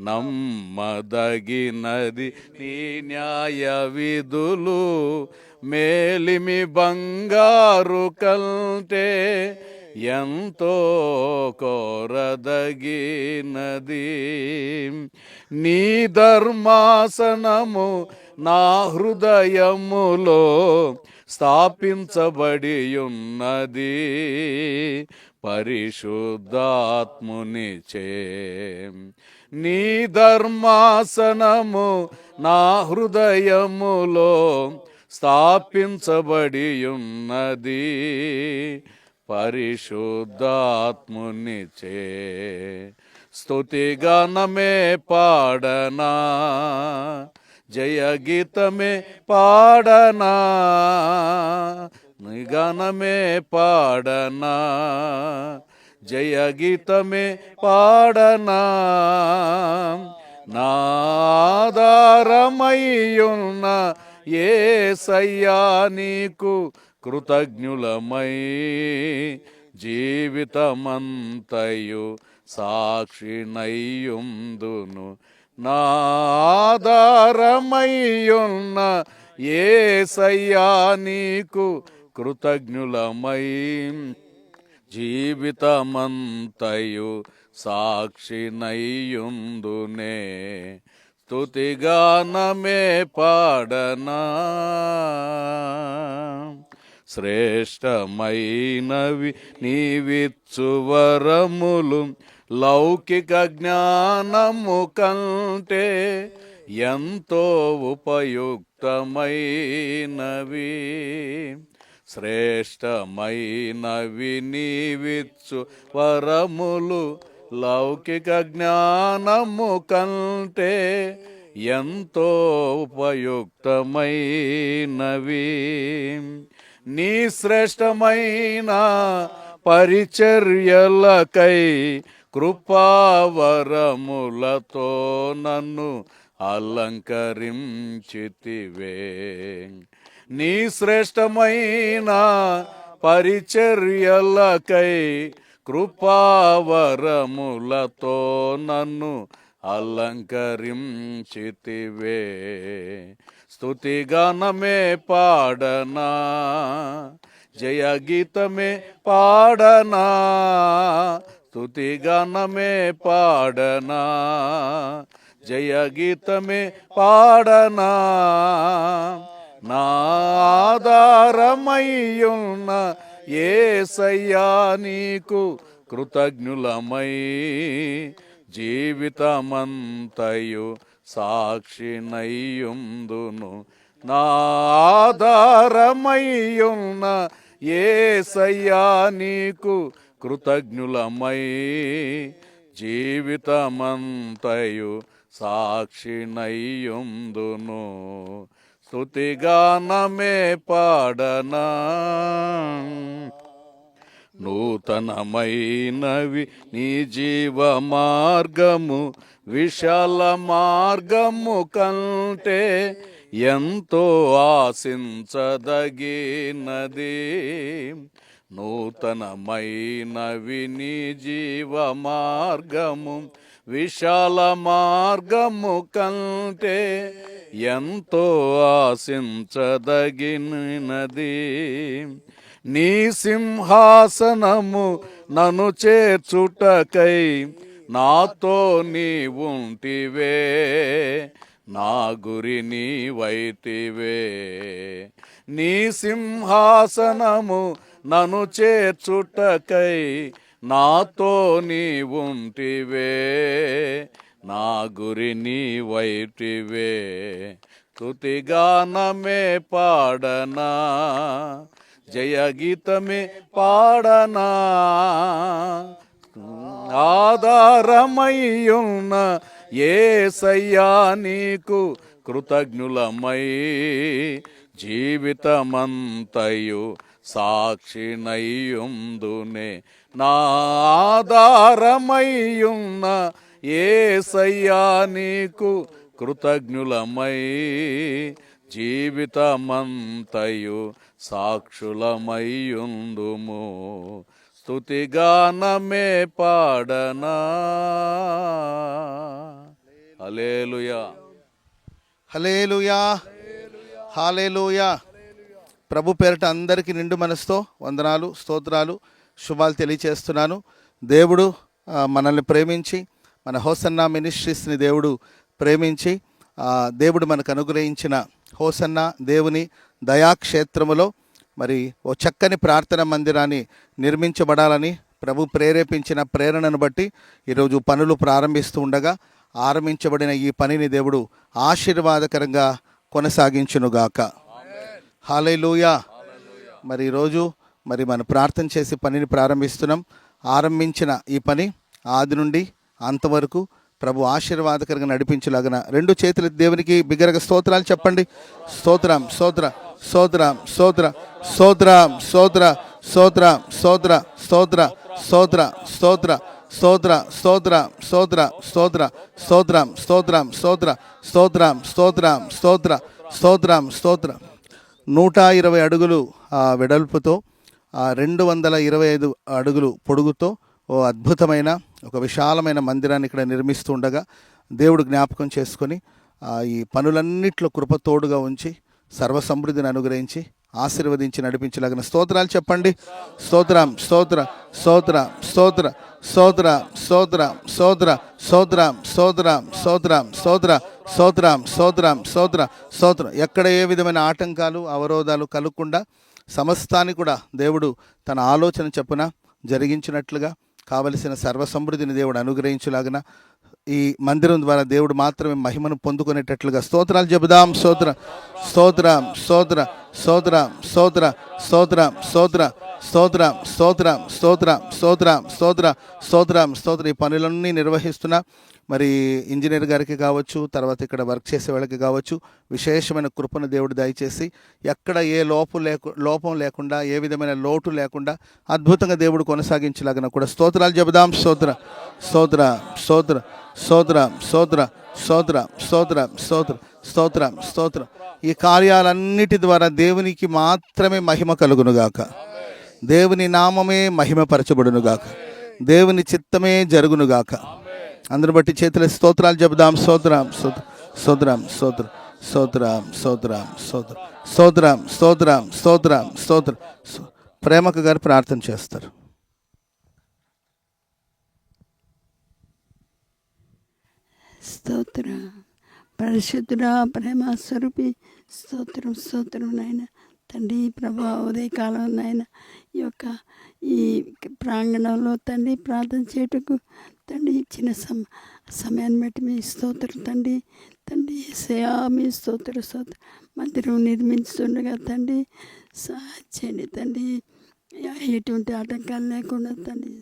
నమ్మదగినది నీ న్యాయ విధులు మేలిమి బంగారు కంటే ఎంతో కోరదగినది. నీ ధర్మాసనము నా హృదయములో స్థాపించబడి ఉన్నది పరిశుద్ధాత్మునిచే. నీ ధర్మాసనము నా హృదయములో స్థాపించబడి ఉన్నది పరిశుద్ధాత్మునిచే. స్తుతిగానమే పాడనా జయ గీతమే పాడనా నిగనమే పాడనా జయ గీతమే పాడనా నాదారమయ్యున్న ఏ సయ్యా నీకు కృతజ్ఞులమై జీవితమంతయు సాక్షినయ్యుందును. నాదారమయ్యున్న ఏ సయ్యా నీకు కృతజ్ఞులమై జీవితమంతయు సాక్షినయ్యుందునే. స్తుతిగానమే పాడనా. శ్రేష్టమైనవి నీవిచ్చు వరములు లౌకిక జ్ఞానము కంటే ఎంతో ఉపయుక్తమైనవి. శ్రేష్టమైనవి నీవిచ్చు వరములు లౌకిక జ్ఞానము కంటే ఎంతో ఉపయుక్తమైనవి. నీ శ్రేష్టమైన పరిచర్యలకై కృపావరములతో నన్ను అలంకరించితివే. నీ శ్రేష్టమైన పరిచర్యలకై కృపావరములతో నన్ను అలంకరించితివే. స్తుతిగానమే పాడనా? జయగీతమే పాడనా? స్తుతిగానమే పాడనా? జయగీతమే పాడనా? నాధారమయ్యున్న ఏ సయ్యా నీకు కృతజ్ఞులమై జీవితమంతయు సాక్షినయ్యుందును. నాధారమయ్యున్న ఏసయ్యా నీకు కృతజ్ఞులమై జీవితమంతయు సాక్షినయ్యుందును. స్తుతిగానమే పాడనా. నూతనమైనవి నీ జీవ మార్గము విశాల మార్గము కంటే ఎంతో ఆశించదగినది. నూతనమైనవి నీ జీవ మార్గము విశాల మార్గము కంటే ఎంతో ఆశించదగినది. నీ సింహాసనము నన్ను చేర్చుటకై నాతో నీ ఉంటివే నా గురి నీ వైతివే నీ సింహాసనము నన్ను చేర్చుటకై నాతో నీ ఉంటివే నా గురి నీ వైటివే తుతిగానమే పాడనా జయగీతమే పాడనా? ఆధారమయ్యున్న ఏ సయ్యా నీకు కృతజ్ఞులమై జీవితమంతయు సాక్షినయ్యుందునే. నాధారమయ్యున్న ఏ సయ్యా నీకు కృతజ్ఞులమై జీవితమంతయు సాక్షులమయ్యుందుము. స్తుతిగానమే పాడనా. హలేలుయా హలేలుయా హాలేలుయా ప్రభు పేరిట అందరికీ నిండు మనసుతో వందనాలు స్తోత్రాలు శుభాలు తెలియచేస్తున్నాను. దేవుడు మనల్ని ప్రేమించి మన హోసన్న మినిస్ట్రీస్ని దేవుడు ప్రేమించి దేవుడు మనకు అనుగ్రహించిన హోసన్న దేవుని దయాక్షేత్రములో మరి ఓ చక్కని ప్రార్థన మందిరాన్ని నిర్మించబడాలని ప్రభు ప్రేరేపించిన ప్రేరణను బట్టి ఈరోజు పనులు ప్రారంభిస్తూ ఉండగా ఆరంభించబడిన ఈ పనిని దేవుడు ఆశీర్వాదకరంగా కొనసాగించునుగాక. హాలేలుయా మరి ఈరోజు మరి మనం ప్రార్థన చేసి పనిని ప్రారంభిస్తున్నాం. ఆరంభించిన ఈ పని ఆది నుండి అంతవరకు ప్రభు ఆశీర్వాదకరంగా నడిపించలాగన రెండు చేతులు దేవునికి బిగ్గరగా స్తోత్రాలు చెప్పండి. స్తోత్రం స్తోత్రం. స్తోత్రం స్తోత్ర స్తోత్రం స్తోత్ర స్తోత్ర స్తోత్ర స్తోత్ర స్తోత్ర స్తోత్ర స్తోత్ర స్తోత్ర స్తోత్ర స్తోత్ర స్తోత్రం స్తోత్రం స్తోత్ర స్తోత్రం స్తోత్రం స్తోత్ర స్తోత్రం స్తోత్రం నూట ఇరవై అడుగులు ఆ వెడల్పుతో ఆ రెండు వందల ఇరవై ఐదు అడుగులు పొడుగుతో ఓ అద్భుతమైన ఒక విశాలమైన మందిరాన్ని ఇక్కడ నిర్మిస్తుండగా దేవుడు జ్ఞాపకం చేసుకొని ఈ పనులన్నిట్లో కృపతోడుగా ఉంచి సర్వసమృద్ధిని అనుగ్రహించి ఆశీర్వదించి నడిపించలాగిన స్తోత్రాలు చెప్పండి స్తోత్రం స్తోత్ర స్తోత్ర స్తోత్ర స్తోత్ర స్తోత్ర స్తోత్ర స్తోత్రం స్తోత్రం స్తోత్రం స్తోత్ర స్తోత్రం స్తోత్రం స్తోత్ర స్తోత్రం ఎక్కడ ఏ విధమైన ఆటంకాలు అవరోధాలు కలగకుండా సమస్తాన్ని కూడా దేవుడు తన ఆలోచన చెప్పున జరిగించినట్లుగా కావలసిన సర్వసమృద్ధిని దేవుడు అనుగ్రహించలాగిన ఈ మందిరం ద్వారా దేవుడు మాత్రమే మహిమను పొందుకునేటట్లుగా స్తోత్రాలు చెబుదాం. స్తోత్ర స్తోత్ర స్తోత్ర. స్తోత్ర స్తోత్ర స్తోత్ర స్తోత్ర స్తోత్ర స్తోత్ర స్తోత్ర స్తోత్ర స్తోత్ర స్తోత్ర స్తోత్ర ఈ పనులన్నీ నిర్వహిస్తున్న మరి ఇంజనీర్ గారికి కావచ్చు తర్వాత ఇక్కడ వర్క్ చేసే వాళ్ళకి కావచ్చు విశేషమైన కృపను దేవుడు దయచేసి ఎక్కడ ఏ లోపు లేకు లోపం లేకుండా ఏ విధమైన లోటు లేకుండా అద్భుతంగా దేవుడు కొనసాగించలాగిన కూడా స్తోత్రాలు చెబుదాం స్తోత్ర స్తోత్ర స్తోత్ర స్తోత్ర స్తోత్ర స్తోత్ర స్తోత్ర స్తోత్ర స్తోత్ర స్తోత్ర ఈ కార్యాలన్నిటి ద్వారా దేవునికి మాత్రమే మహిమ కలుగునుగాక దేవుని నామమే మహిమపరచబడునుగాక దేవుని చిత్తమే జరుగునుగాక అందరు బట్టి చేతుల స్తోత్రాలు చెబుదాం స్తోత్రం స్తోత్రం స్తోత్రం స్తోత్రం స్తోత్రం స్తోత్రం స్తోత్రం స్తోత్రం స్తోత్రం స్తోత్రం ప్రేమకు గారు ప్రార్థన చేస్తారు స్తోత్ర. పరిశుద్ధుడా ప్రేమ స్వరూపి స్తోత్రం స్తోత్రం నాయన. తండ్రి ప్రభా ఉదయకాలం నాయన ఈ యొక్క ఈ ప్రాంగణంలో తండ్రి ప్రార్థన చేయటకు తండ్రి ఇచ్చిన సమ సమయాన్ని బట్టి మీ స్తోత్రం తండ్రి. తండ్రి సేయా మీ స్తోత్ర స్తోత్ర. మందిరం నిర్మించుతుండగా తండ్రి సహాయం చేయండి తండ్రి. ఎటువంటి ఆటంకాలు లేకుండా తండ్రి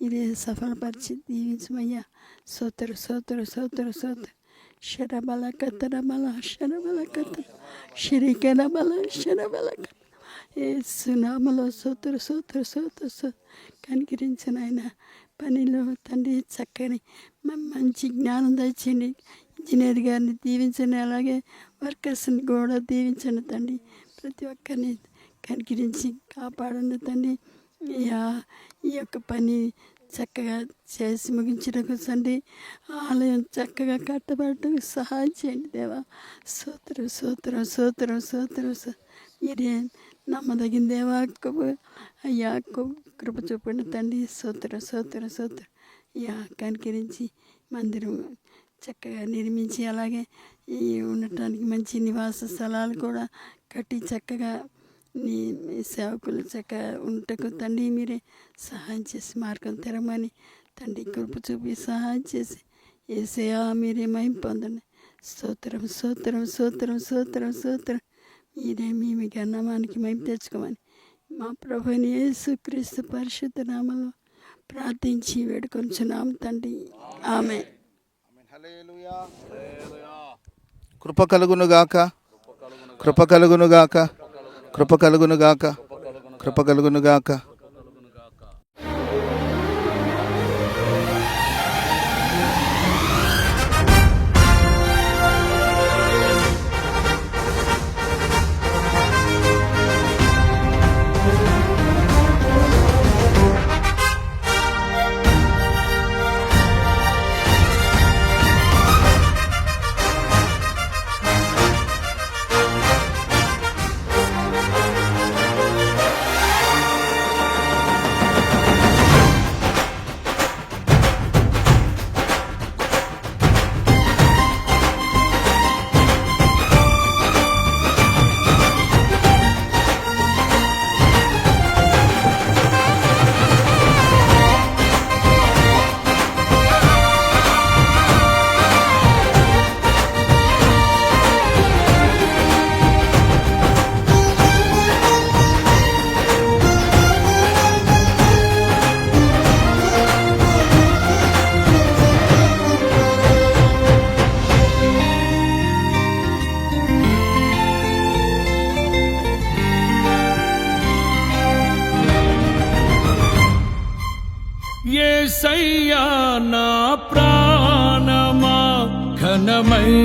ఇదే సఫలపరిచి దీవించమయ్యా సోతరు సోతరు సోతరు సోతరు శరబల కత్తర బల శరబల కత్తర శరికెర బల శరబల ఏ సునామలో సోతరు సోతరు సోతరు సో కనికరించిన ఆయన పనిలో తండ్రి చక్కని మంచి జ్ఞానం దయచేయండి ఇంజనీర్ గారిని దీవించండి అలాగే వర్కర్స్ని కూడా దీవించండి తండ్రి ప్రతి ఒక్కరిని కనికరించి కాపాడండి తండ్రి యా- ఈ యొక్క పని చక్కగా చేసి ముగించడానికి తండ్రి ఆలయం చక్కగా కట్టబడటం సహాయం చేయండి దేవా. సూత్రం సూత్రం సూత్రం సూత్రం మీరే నమ్మదగిన దేవా అయ్యా కృప చూపండి తండ్రి. సూత్రం సూత్రం సూత్రం. అయ్యా కనికరించి మందిరం చక్కగా నిర్మించి అలాగే ఈ ఉండటానికి మంచి నివాస స్థలాలు కూడా కట్టి చక్కగా నీ మీ సేవకులు చక్క ఉంటకు తండ్రి మీరే సహాయం చేసి మార్గం తెరమని తండ్రి కృప చూపి సహాయం చేసి ఏసయా మీరే మహిం పొందండి. స్తోత్రం స్తోత్రం స్తోత్రం స్తోత్రం స్తోత్రం. మీరే మీ మీ గన్నమానికి తెచ్చుకోమని మా ప్రభుని యేసుక్రీస్తు పరిశుద్ధ నామంలో ప్రార్థించి వేడుకొంచున్నాం తండ్రి. ఆమె కృప కలుగునుగాక కృప కలుగునుగాక కృప కలుగునుగాక కృప కలుగునుగాక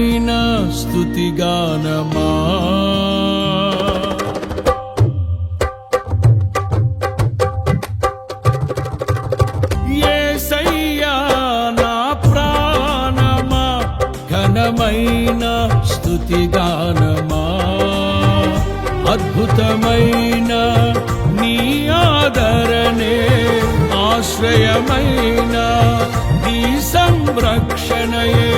ఘనమైన స్థుతిగానమా యేసయ్యా నా ఘనమైన స్థుతిగానమా అద్భుతమైన నీ ఆదరణే ఆశ్రయమైన నీ సంరక్షణయే